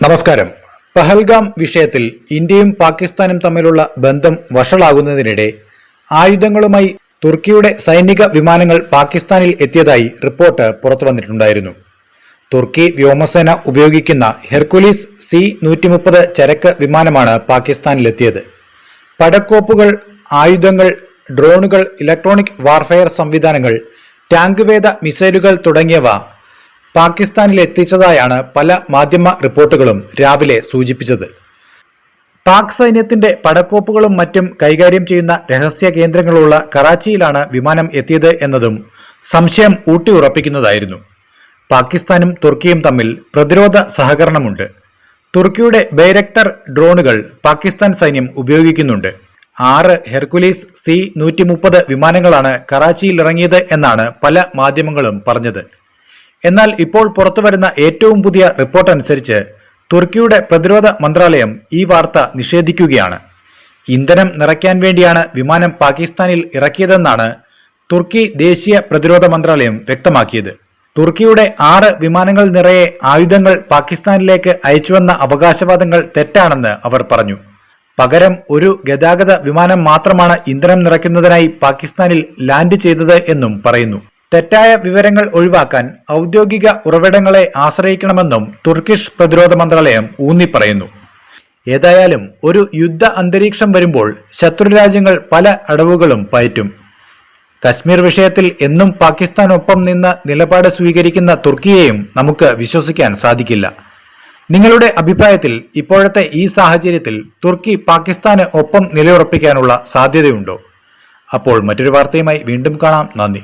നമസ്കാരം. പഹൽഗാം വിഷയത്തിൽ ഇന്ത്യയും പാകിസ്ഥാനും തമ്മിലുള്ള ബന്ധം വഷളാകുന്നതിനിടെ ആയുധങ്ങളുമായി തുർക്കിയുടെ സൈനിക വിമാനങ്ങൾ പാകിസ്ഥാനിൽ എത്തിയതായി റിപ്പോർട്ട് പുറത്തു വന്നിട്ടുണ്ടായിരുന്നു തുർക്കി വ്യോമസേന ഉപയോഗിക്കുന്ന ഹെർക്കുലീസ് സി നൂറ്റി മുപ്പത് ചരക്ക് വിമാനമാണ് പാകിസ്ഥാനിലെത്തിയത്. പടക്കോപ്പുകൾ ആയുധങ്ങൾ ഡ്രോണുകൾ ഇലക്ട്രോണിക് വാർഫെയർ സംവിധാനങ്ങൾ ടാങ്ക് വേദ മിസൈലുകൾ തുടങ്ങിയവ പാകിസ്ഥാനിൽ എത്തിച്ചതായാണ് പല മാധ്യമ റിപ്പോർട്ടുകളും രാവിലെ സൂചിപ്പിച്ചത്. പാക് സൈന്യത്തിന്റെ പടക്കോപ്പുകളും മറ്റും കൈകാര്യം ചെയ്യുന്ന രഹസ്യ കേന്ദ്രങ്ങളുള്ള കറാച്ചിയിലാണ് വിമാനം എത്തിയത് എന്നതും സംശയം ഊട്ടിയുറപ്പിക്കുന്നതായിരുന്നു. പാകിസ്ഥാനും തുർക്കിയും തമ്മിൽ പ്രതിരോധ സഹകരണമുണ്ട്. തുർക്കിയുടെ ബൈരക്തർ ഡ്രോണുകൾ പാകിസ്ഥാൻ സൈന്യം ഉപയോഗിക്കുന്നുണ്ട്. ആറ് ഹെർക്കുലീസ് സി നൂറ്റി വിമാനങ്ങളാണ് കറാച്ചിയിൽ ഇറങ്ങിയത് എന്നാണ് പല മാധ്യമങ്ങളും പറഞ്ഞത്. എന്നാൽ ഇപ്പോൾ പുറത്തുവരുന്ന ഏറ്റവും പുതിയ റിപ്പോർട്ട് അനുസരിച്ച് തുർക്കിയുടെ പ്രതിരോധ മന്ത്രാലയം ഈ വാർത്ത നിഷേധിക്കുകയാണ്. ഇന്ധനം നിറയ്ക്കാൻ വേണ്ടിയാണ് വിമാനം പാകിസ്ഥാനിൽ ഇറക്കിയതെന്നാണ് തുർക്കി ദേശീയ പ്രതിരോധ മന്ത്രാലയം വ്യക്തമാക്കിയത്. തുർക്കിയുടെ ആറ് വിമാനങ്ങൾ നിറയെ ആയുധങ്ങൾ പാകിസ്ഥാനിലേക്ക് അയച്ചുവെന്ന അവകാശവാദങ്ങൾ തെറ്റാണെന്ന് അവർ പറഞ്ഞു. പകരം ഒരു ഗതാഗത വിമാനം മാത്രമാണ് ഇന്ധനം നിറയ്ക്കുന്നതിനായി പാകിസ്ഥാനിൽ ലാൻഡ് ചെയ്തത് എന്നും പറയുന്നു. തെറ്റായ വിവരങ്ങൾ ഒഴിവാക്കാൻ ഔദ്യോഗിക ഉറവിടങ്ങളെ ആശ്രയിക്കണമെന്നും തുർക്കിഷ് പ്രതിരോധ മന്ത്രാലയം ഊന്നിപ്പറയുന്നു. ഏതായാലും ഒരു യുദ്ധ അന്തരീക്ഷം വരുമ്പോൾ ശത്രുരാജ്യങ്ങൾ പല അടവുകളും പയറ്റും. കശ്മീർ വിഷയത്തിൽ എന്നും പാകിസ്ഥാനൊപ്പം നിന്ന് നിലപാട് സ്വീകരിക്കുന്ന തുർക്കിയെയും നമുക്ക് വിശ്വസിക്കാൻ സാധിക്കില്ല. നിങ്ങളുടെ അഭിപ്രായത്തിൽ ഇപ്പോഴത്തെ ഈ സാഹചര്യത്തിൽ തുർക്കി പാകിസ്ഥാന് ഒപ്പം നിലയുറപ്പിക്കാനുള്ള സാധ്യതയുണ്ടോ? അപ്പോൾ മറ്റൊരു വാർത്തയുമായി വീണ്ടും കാണാം. നന്ദി.